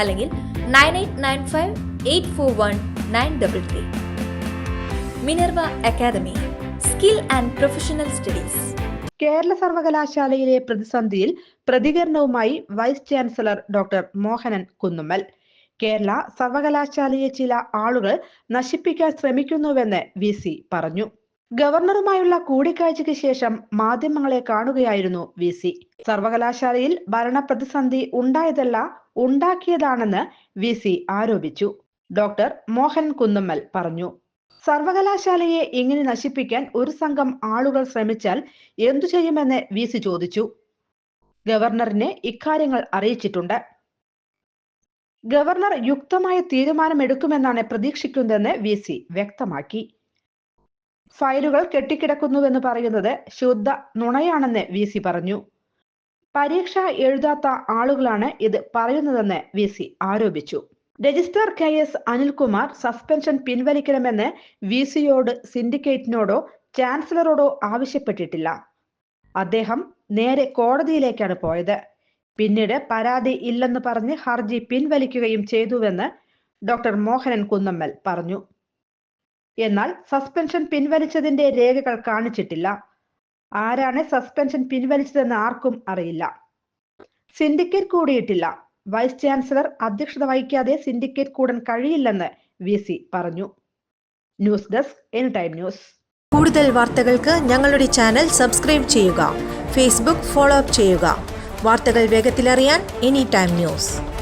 അല്ലെങ്കിൽ nine eight nine five eight four one nine double three. Minerva academy skill and professional studies. Kerala സർവകലാശാലയിലെ പ്രതിസന്ധിയിൽ പ്രതികരണവുമായി vice chancellor doctor Mohanan Kunnummal. Kerala സർവകലാശാലയെ ചില ആളുകൾ നശിപ്പിക്കാൻ ശ്രമിക്കുന്നുവെന്ന് V പറഞ്ഞു. ഗവർണറുമായുള്ള കൂടിക്കാഴ്ചയ്ക്ക് ശേഷം മാധ്യമങ്ങളെ കാണുകയായിരുന്നു വി സി. സർവകലാശാലയിൽ ഭരണപ്രതിസന്ധി ഉണ്ടായതല്ല ഉണ്ടാക്കിയതാണെന്ന് വി സി ആരോപിച്ചു. ഡോക്ടർ മോഹൻ കുന്നമ്മൽ പറഞ്ഞു. സർവകലാശാലയെ ഇങ്ങനെ നശിപ്പിക്കാൻ ഒരു സംഘം ആളുകൾ ശ്രമിച്ചാൽ എന്തു ചെയ്യുമെന്ന് വി സി ചോദിച്ചു. ഗവർണറിനെ ഇക്കാര്യങ്ങൾ അറിയിച്ചിട്ടുണ്ട്. ഗവർണർ യുക്തമായ തീരുമാനമെടുക്കുമെന്നാണ് പ്രതീക്ഷിക്കുന്നതെന്ന് വി സി വ്യക്തമാക്കി. ഫയലുകൾ കെട്ടിക്കിടക്കുന്നുവെന്ന് പറയുന്നത് ശുദ്ധ നുണയാണെന്ന് വി സി പറഞ്ഞു. പരീക്ഷ എഴുതാത്ത ആളുകളാണ് ഇത് പറയുന്നതെന്ന് വി സി ആരോപിച്ചു. Registrar K S Anilkumar suspension പിൻവലിക്കണമെന്ന് വി സിയോട് സിൻഡിക്കേറ്റിനോടോ ചാൻസലറോടോ ആവശ്യപ്പെട്ടിട്ടില്ല. അദ്ദേഹം നേരെ കോടതിയിലേക്കാണ് പോയത്. പിന്നീട് പരാതി ഇല്ലെന്ന് പറഞ്ഞ് ഹർജി പിൻവലിക്കുകയും ചെയ്തുവെന്ന് ഡോക്ടർ മോഹനൻ കുന്നമ്മൽ പറഞ്ഞു. എന്നാൽ സസ്പെൻഷൻ പിൻവലിച്ചതിന്റെ രേഖകൾ കാണിച്ചിട്ടില്ല. ആരാണ് സസ്പെൻഷൻ പിൻവലിച്ചതെന്ന് ആർക്കും അറിയില്ല. സിൻഡിക്കേറ്റ് കൂടിയിട്ടില്ല. വൈസ് ചാൻസലർ അധ്യക്ഷത വഹിക്കാതെ സിൻഡിക്കേറ്റ് കൂടാൻ കഴിയില്ലെന്ന് വി സി പറഞ്ഞു. News desk any time news. കൂടുതൽ വാർത്തകൾക്ക് ഞങ്ങളുടെ ചാനൽ സബ്സ്ക്രൈബ് ചെയ്യുക. ഫേസ്ബുക്ക് ഫോളോ അപ്പ് ചെയ്യുക. വാർത്തകൾ വേഗത്തിലറിയാൻ എനി ടൈം ന്യൂസ്.